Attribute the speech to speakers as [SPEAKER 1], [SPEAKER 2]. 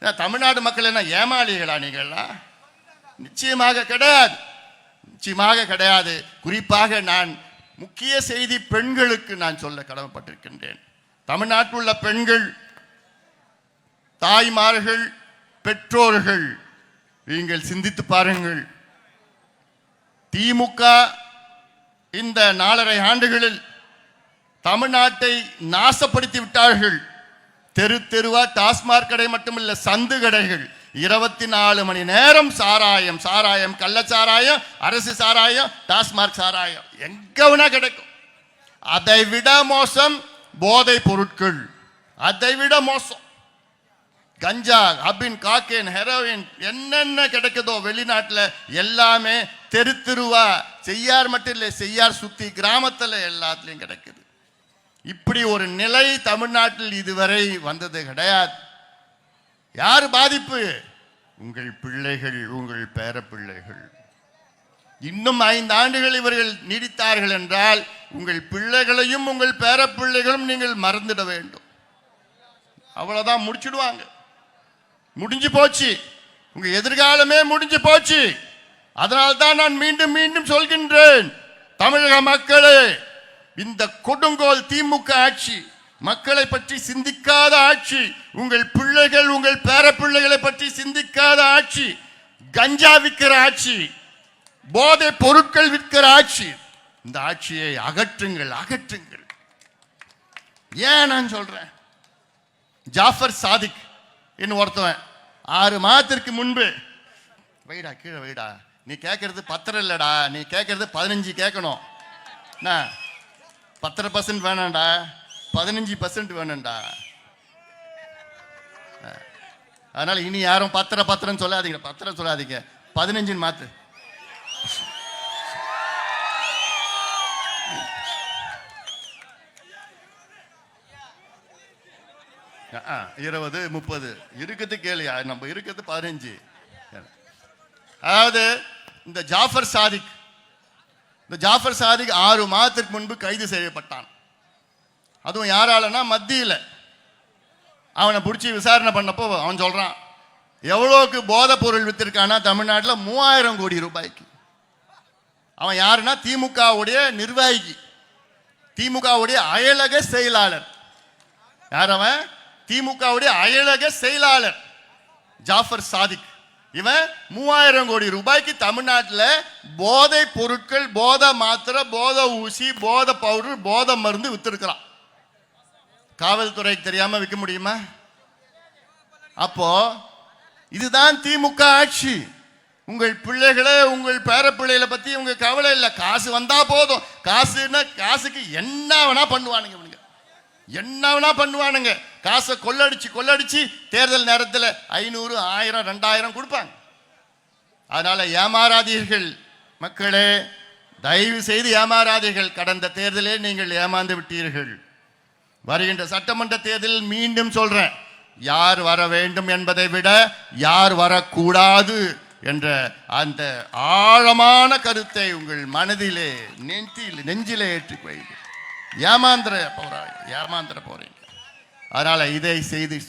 [SPEAKER 1] ஏன் தமிழ்நாடு மக்கள் என்ன ஏமாளிகளா நீங்கள்லாம்? நிச்சயமாக கிடையாது. நிச்சயமாக கிடையாது. குறிப்பாக நான் முக்கிய செய்தி பெண்களுக்கு நான் சொல்ல கடமைப்பட்டிருக்கின்றேன். தமிழ்நாட்டில் உள்ள பெண்கள் தாய்மார்கள் பெற்றோர்கள் நீங்கள் சிந்தித்து பாருங்கள். திமுக இந்த நாலரை ஆண்டுகளில் தமிழ்நாட்டை நாசப்படுத்தி விட்டார்கள். தெரு தெருவா டாஸ்மாக் கடை மட்டுமில்ல சந்து கடைகள். இருபத்தி நாலு மணி நேரம் சாராயம் சாராயம் கள்ளச்சாராயம் அரசு சாராயம் டாஸ்மாக் சாராயம். எங்க வேணா கிடைக்கும். அதை விட மோசம் போதை பொருட்கள். அதை விட மோசம். கஞ்சா அபின் காக்கேன் ஹெரோயின் என்னென்ன கிடைக்குதோ வெளிநாட்டில் எல்லாமே தெரு தெருவா. செய்யார் மட்டும் இல்லை செய்யார் சுத்தி கிராமத்தில் எல்லாத்துலேயும் கிடைக்குது. இப்படி ஒரு நிலை தமிழ்நாட்டில் இதுவரை வந்தது கிடையாது. யார் பாதிப்பு? உங்கள் பிள்ளைகள் உங்கள் பேர பிள்ளைகள் இன்னும் ஐந்து ஆண்டுகள் இவர்கள் நீடித்தார்கள் என்றால் உங்கள் பிள்ளைகளையும் உங்கள் பேர பிள்ளைகளும் நீங்கள் மறந்துட வேண்டும். அவ்வளோதான் முடிச்சுடுவாங்க. முடிஞ்சு போச்சு. உங்க எதிர்காலமே முடிஞ்சு போச்சு. அதனால்தான் நான் மீண்டும் மீண்டும் சொல்கின்றேன். தமிழக மக்களே இந்த கொடுங்கோல் திமுக ஆட்சி மக்களை பற்றி சிந்திக்காத ஆட்சி உங்கள் பிள்ளைகள் உங்கள் பேர பிள்ளைகளை பற்றி சிந்திக்காத ஆட்சி கஞ்சா விற்கிற ஆட்சி போதை பொருட்கள் விற்கிற ஆட்சி இந்த ஆட்சியை அகற்றுங்கள் அகற்றுங்கள். ஏன் நான் சொல்றேன்? ஜாஃபர் சாதிக் இன்னும் ஒருத்தவன் ஆறு மாதத்திற்கு முன்பு வைடா கீழே வைடா நீ கேட்கறது பத்திரம் இல்லடா நீ கேட்கறது பதினஞ்சு கேட்கணும். என்ன? பத்தரை பர்சன்ட் வேணாம்டா. பதினஞ்சு பர்சன்ட் வேணும்டா. அதனால் அதனால இனி யாரும் பத்திர பத்திரம் சொல்லாதீங்க. பத்திரம் சொல்லாதீங்க. பதினஞ்சுன்னு மாத்து. ஆ, இருபது முப்பது. இருக்கிறது கேளியா நம்ம இருக்கிறது பதினஞ்சு. அதாவது இந்த ஜாஃபர் சாதிக் இந்த ஜாஃபர் சாதிக் ஆறு மாதத்திற்கு முன்பு கைது செய்யப்பட்டான். அதுவும் யாராலனா மத்தியில். அவனை பிடிச்சி விசாரணை பண்ணப்போ அவன் சொல்கிறான் எவ்வளோக்கு போதைப் பொருள் வித்திருக்கானா தமிழ்நாட்டில் மூவாயிரம் கோடி ரூபாய்க்கு. அவன் யாருன்னா? திமுகவுடைய நிர்வாகி. திமுகவுடைய அயலக செயலாளர். யார் அவன்? திமுகவுடைய அயலக செயலாளர் ஜாஃபர் சாதிக். இவன் மூவாயிரம் கோடி ரூபாய்க்கு தமிழ்நாட்டில் போதை பொருட்கள் போதை மாத்திரை போதை ஊசி போதை பவுடர் போதை மருந்து விற்றுருக்கிறான் காவல்துறைக்கு தெரியாம விற்க முடியுமா? அப்போ இதுதான் திமுக ஆட்சி. உங்கள் பிள்ளைகளை உங்கள் பேர பிள்ளைகளை பத்தி உங்க கவலை இல்லை. காசு வந்தால் போதும். காசுன்னா காசுக்கு என்ன வேணா பண்ணுவானுங்க என்ன வேணா பண்ணுவானுங்க. காசை கொள்ளடிச்சு கொள்ளடிச்சு தேர்தல் நேரத்தில் ஐநூறு ஆயிரம் ரெண்டாயிரம் கொடுப்பாங்க. அதனால ஏமாறாதீர்கள். மக்களே தயவு செய்து ஏமாறாதீர்கள். கடந்த தேர்தலே நீங்கள் ஏமாந்து விட்டீர்கள். வருகின்ற சட்டமன்ற தேர்தலில் மீண்டும் சொல்றேன். யார் வர வேண்டும் என்பதை விட யார் வரக்கூடாது என்ற அந்த ஆழமான கருத்தை உங்கள் மனதிலே நெஞ்சில் நெஞ்சிலே ஏற்றி வைங்க ஏமாந்திர போறாங்க. ஏமாந்திர போறீங்க. அதனால இதை செய்து